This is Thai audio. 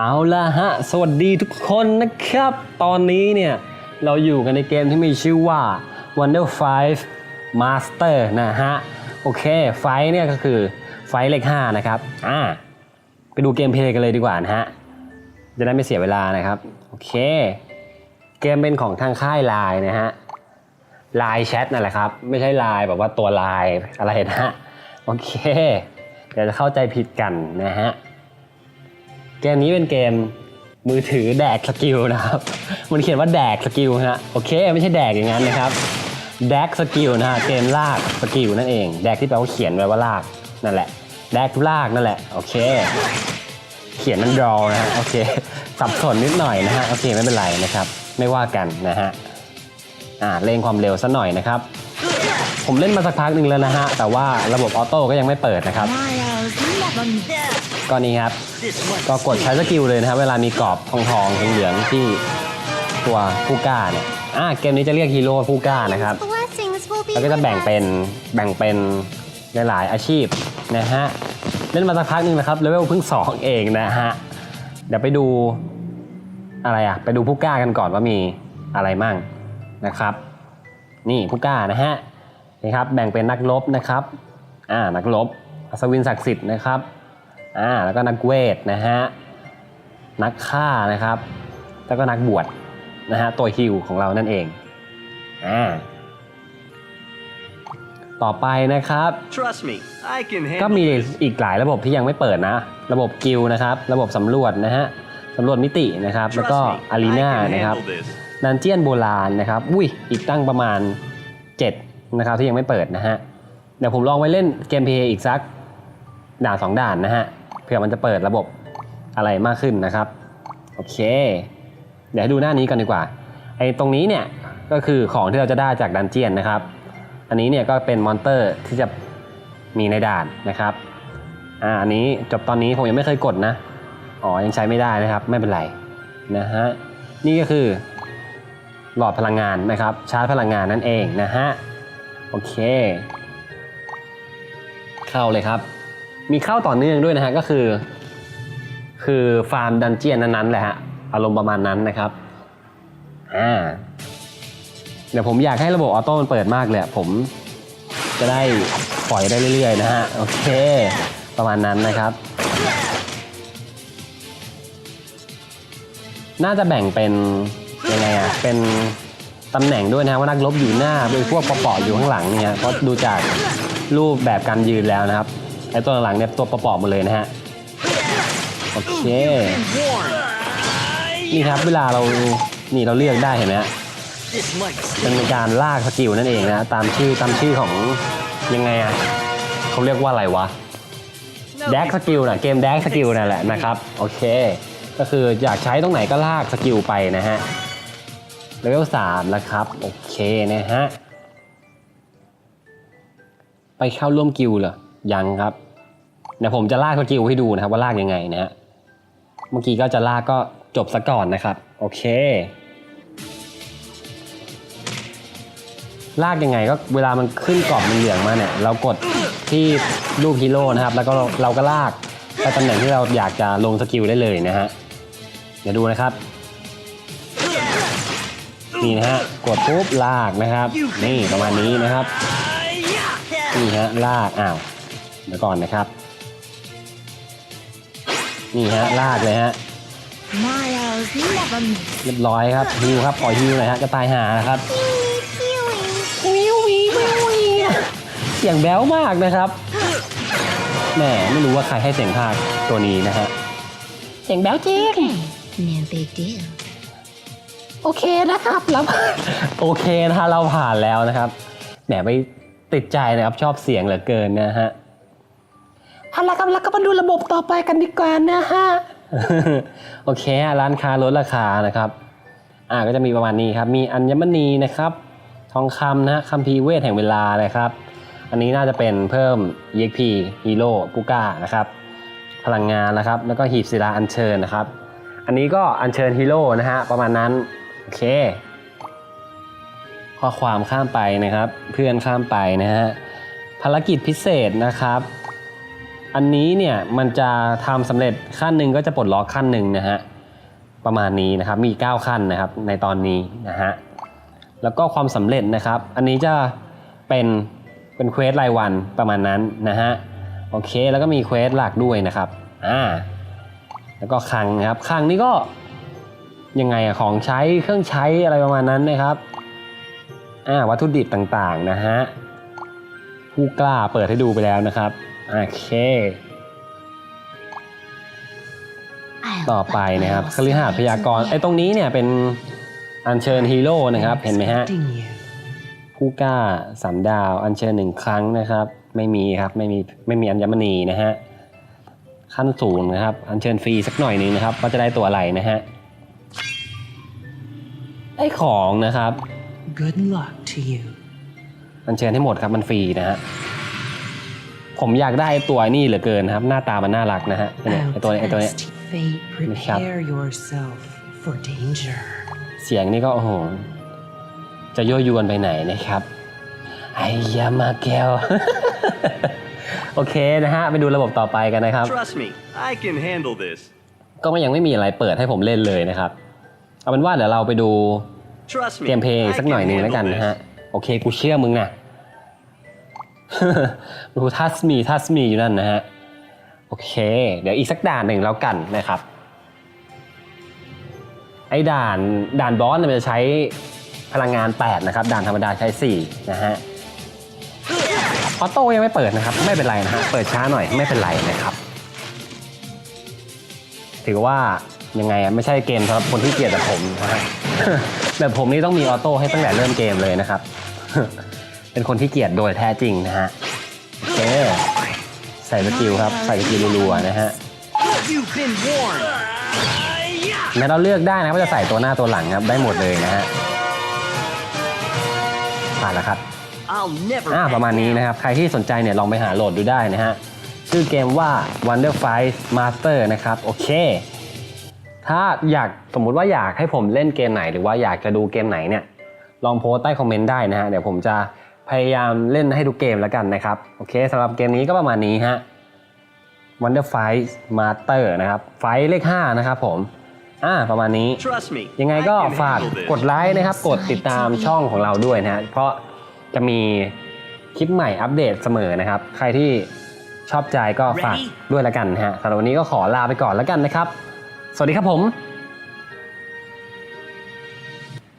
เอาล่ะฮะ สวัสดีทุกคนนะครับ ตอนนี้เนี่ย เราอยู่กันในเกมที่มีชื่อว่า Wonder 5 Master นะฮะ โอเค ไฟท์เนี่ยก็คือไฟท์เลข5นะครับ อ่า ไปดูเกมเพลย์กันเลยดีกว่านะฮะ จะได้ไม่เสียเวลานะครับ โอเค เกมเป็นของทางค่ายไลน์นะฮะไลน์แชทนั่นแหละครับ ไม่ใช่ไลน์แบบว่าตัวไลน์อะไรนะฮะโอเค เดี๋ยวจะเข้าใจผิดกันนะฮะ เกมนี้เป็นเกมมือถือแดกสกิลนะครับ มันเขียนว่าแดกสกิลฮะ โอเค ไม่ใช่แดกอย่างนั้นนะครับ แดกสกิลนะฮะ เกมลากสกิลนั่นเอง แดกที่แปลว่าเขียนไว้ว่าลากนั่นแหละ แดกลากนั่นแหละ โอเค เขียนนั่นรอนะฮะ โอเค สับสนนิดหน่อยนะฮะ โอเค ไม่เป็นไรนะครับ ไม่ว่ากันนะฮะ อ่าเร่งความเร็วซะหน่อยนะครับ ผมเล่นมาสักพักหนึ่งแล้วนะฮะ แต่ว่าระบบออโต้ก็ยังไม่เปิดนะครับ ก็นี้ครับ ก็กดใช้สกิลเลยนะครับเวลามีกรอบทองทองๆเหลืองๆที่ตัวผู้กล้าเนี่ยอ่าเกมนี้จะเรียกฮีโร่ผู้กล้านะครับ Blessings will be แล้วก็จะ with แบ่ง us. เป็นแบ่งเป็นหลายๆอาชีพนะฮะเล่นมาสักพักหนึ่งนะครับเลเวลเพิ่ง 2 เองนะฮะเดี๋ยวไปดูอะไรอะไปดูผู้กล้ากันก่อนว่ามีอะไรมั่งนะครับ นี่ผู้กล้านะฮะนี่ครับแบ่งเป็นนักรบนะครับอ่านักรบอัศวินศักดิ์สิทธิ์นะครับ อ่าแล้วก็นักเวทนะฮะนักฆ่านะครับ แล้วก็นักบวชนะฮะตัวฮิวของเรานั่นเองอ่าต่อไปนะครับ Trust me, I can ก็ handle มี this. อีกหลายระบบที่ยังไม่เปิดนะ ระบบกิลด์นะครับ ระบบสำรวจนะฮะสำรวจมิตินะครับ แล้วก็ Trust me, อารีนา I can นะครับ handle this. ดันเจียนโบราณนะครับ อุ้ย อีกตั้งประมาณ 7 นะครับที่ยังไม่เปิดนะฮะ เดี๋ยวผมลองไปเล่นเกมเพลย์อีกสัก ด่านสองด่านนะฮะเผื่อมันจะเปิดระบบอะไรมากขึ้นนะครับโอเค เดี๋ยวให้ดูหน้านี้กันดีกว่าไอ้ตรงนี้เนี่ยก็คือของที่เราจะได้จากดันเจียนนะครับ อันนี้เนี่ยก็เป็นมอนเตอร์ที่จะมีในด่านนะครับอ่าอันนี้จบตอนนี้ผมยังไม่เคยกดนะอ๋อยังใช้ไม่ได้นะครับไม่เป็นไรนะฮะนี่ก็คือหลอดพลังงานนะครับชาร์จพลังงานนั่นเองนะฮะโอเค เข้าเลยครับ มีเข้าต่อเนื่องด้วยนะฮะก็คือ คือฟาร์มดันเจียนนั้นๆแหละฮะอารมณ์ประมาณนั้นนะครับอ่าเดี๋ยวผมอยากให้ระบบออโต้มันเปิดมากเลยผมจะได้ปล่อยได้เรื่อยๆนะฮะโอเค ประมาณนั้นนะครับ น่าจะแบ่งเป็นยังไงอะเป็นตำแหน่งด้วยนะว่านักรบอยู่หน้าเป็นพวกปอๆอยู่ข้างหลังเนี่ยเพราะดูจากรูปแบบการยืนแล้วนะครับ ไอ้ตัวหลังเนี่ยตัวปอๆหมดเลยนะฮะโอเคนี่ครับเวลาเรานี่เราเลือกได้เห็นไหมฮะ This might เป็นการลากสกิลนั่นเองนะตามชื่อตามชื่อของยังไงอะเขาเรียกว่าอะไรวะแดกสกิลนะเกมแดกสกิลนั่นแหละนะครับโอเค ก็คืออยากใช้ตรงไหนก็ลากสกิลไปนะฮะเลเวลสามนะครับโอเคนะฮะไปเข้าร่วมกิลด์เหรอ ยังครับเดี๋ยวผมจะลากสกิลให้ดูนะครับว่าลากยังไงนะฮะเมื่อกี้ก็จะลากก็จบซะก่อนนะครับ โอเค ลากยังไงก็เวลามันขึ้นกรอบมันเหลืองมาเนี่ย เรากดที่รูปฮีโร่นะครับ แล้วก็เราก็ลากไปตำแหน่งที่เราอยากจะลงสกิลได้เลยนะฮะเดี๋ยวดูนะครับนี่นะฮะกดปุ๊บลากนะครับ นี่ประมาณนี้นะครับนี่ฮะลากอ้าว เดี๋ยวก่อนนะครับ นี่ฮะลากเลยฮะ Miles, never miss. เรียบร้อยครับฮิวครับปล่อยฮิวหน่อยฮะจะตายหานะครับ Healing. วิววิววิววิวเสียงแบ๊วมากนะครับแหมไม่รู้ว่าใครให้เสียงภาคตัวนี้นะฮะเสียงแบ๊วจริง Okay, no big deal. โอเคนะครับแล้วโอเคนะฮะเราผ่านแล้วนะครับแหมไปติดใจนะครับชอบเสียงเหลือเกินนะฮะ เอาละครับแล้วก็มาดูระบบต่อไปกันดีกว่านะฮะ โอเคฮะร้านค้าลดราคานะครับ อ่าก็จะมีประมาณนี้ครับ มีอัญมณีนะครับ ทองคำนะฮะคัมภีร์เวทแห่งเวลานะครับ อันนี้น่าจะเป็นเพิ่ม EXP ฮีโร่ปูก้านะครับ พลังงานนะครับ แล้วก็หีบศิลาอัญเชิญนะครับ อันนี้ก็อัญเชิญฮีโร่นะฮะประมาณนั้น โอเค ข้อความข้ามไปนะครับ เพื่อนข้ามไปนะฮะภารกิจพิเศษนะครับ อันนี้เนี่ยมันจะทำสำเร็จขั้นหนึ่งก็จะปลดล็อกขั้นหนึ่งนะฮะประมาณนี้นะครับมี 9 ขั้นนะครับในตอนนี้นะฮะแล้วก็ความสำเร็จนะครับ อันนี้จะเป็นเป็นเควสรายวันประมาณนั้นนะฮะโอเคแล้วก็มีเควสหลักด้วยนะครับอ่าแล้วก็คลังนะครับคลังนี่ก็ยังไงอะของใช้เครื่องใช้อะไรประมาณนั้นนะครับอ่าวัตถุดิบต่างๆนะฮะผู้กล้าเปิดให้ดูไปแล้วนะครับ โอเค I'll ต่อไป bet นะครับ I'll คฤหาสน์พยากรณ์ไอ้ตรงนี้เนี่ยเป็นอัญเชิญฮีโร่นะครับ เห็นไหมฮะ Expecting you. ผู้กล้าสามดาวอัญเชิญหนึ่งครั้งนะครับ ไม่มีครับไม่มีไม่มีอัญมณีนะฮะขั้นสูงนะครับ อัญเชิญฟรีสักหน่อยหนึ่งนะครับว่าจะได้ตัวอะไรนะฮะได้ของนะครับ Good luck to you. อัญเชิญให้หมดครับมันฟรีนะฮะ ผมอยากได้ตัวนี่เหลือเกินนะครับ หน้าตามันน่ารักนะฮะเนี่ยไอตัวเนี้ยไอตัวเนี้ย Outtest fate, prepare yourself for danger. เสียงนี่ก็โอ้โห จะยั่วยวนไปไหนนะครับ ไอยามาเกลโอเคนะฮะ ไปดูระบบต่อไปกันนะครับ Trust me, I can handle this. ก็ยังไม่มีอะไรเปิดให้ผมเล่นเลยนะครับ เอาเป็นว่าเดี๋ยวเราไปดู Trust me. เกมเพลย์ I สักหน่อย can หนึ่งแล้วกัน handle นะฮะ this. โอเค กูเชื่อมึงนะ ดูทัสมีทัสมีอยู่นั่นนะฮะ โอเค เดี๋ยวอีกสักด่านหนึ่งแล้วกันนะครับ ไอ้ด่านด่านบอสเนี่ยมันจะใช้พลังงาน 8 นะครับ ด่านธรรมดาใช้ 4 นะฮะ ออโต้ยังไม่เปิดนะครับ ไม่เป็นไรนะฮะ เปิดช้าหน่อยไม่เป็นไรนะครับ ถือว่ายังไงอะไม่ใช่เกมสำหรับคนที่เกลียดแบบผมนะฮะแบบผมนี่ต้องมีออโต้ให้ตั้งแต่เริ่มเกมเลยนะครับ เป็นคนที่เกลียดโดยแท้จริงนะฮะโอเคใส่สกิลครับ ใส่สกิลรัวๆนะฮะแม้เราเลือกได้นะว่าจะใส่ตัวหน้าตัวหลังครับได้หมดเลยนะฮะผ่านแล้วครับอ่าประมาณนี้นะครับ ใครที่สนใจเนี่ยลองไปหาโหลดดูได้นะฮะชื่อเกมว่า Wonder Fight Master นะครับ โอเค ถ้าอยากสมมุติว่าอยากให้ผมเล่นเกมไหน หรือว่าอยากจะดูเกมไหนเนี่ย ลองโพสใต้คอมเมนต์ได้นะฮะ เดี๋ยวผมจะ พยายามเล่นให้ทุกเกมแล้วกันนะครับ โอเคสำหรับเกมนี้ก็ประมาณนี้ฮะ Wonder Fight Master นะครับ ไฟเลข 5 นะครับผมอ่าประมาณนี้ Trust me. ยังไง I ก็ can ฝาก handle this. กดไลค์นะครับ กดติดตามช่องของเราด้วยนะฮะเพราะจะมีคลิปใหม่อัปเดตเสมอนะครับ ใครที่ชอบใจก็ฝาก Ready? ด้วยแล้วกันนะฮะสำหรับวันนี้ก็ขอลาไปก่อนแล้วกันนะครับ สวัสดีครับผม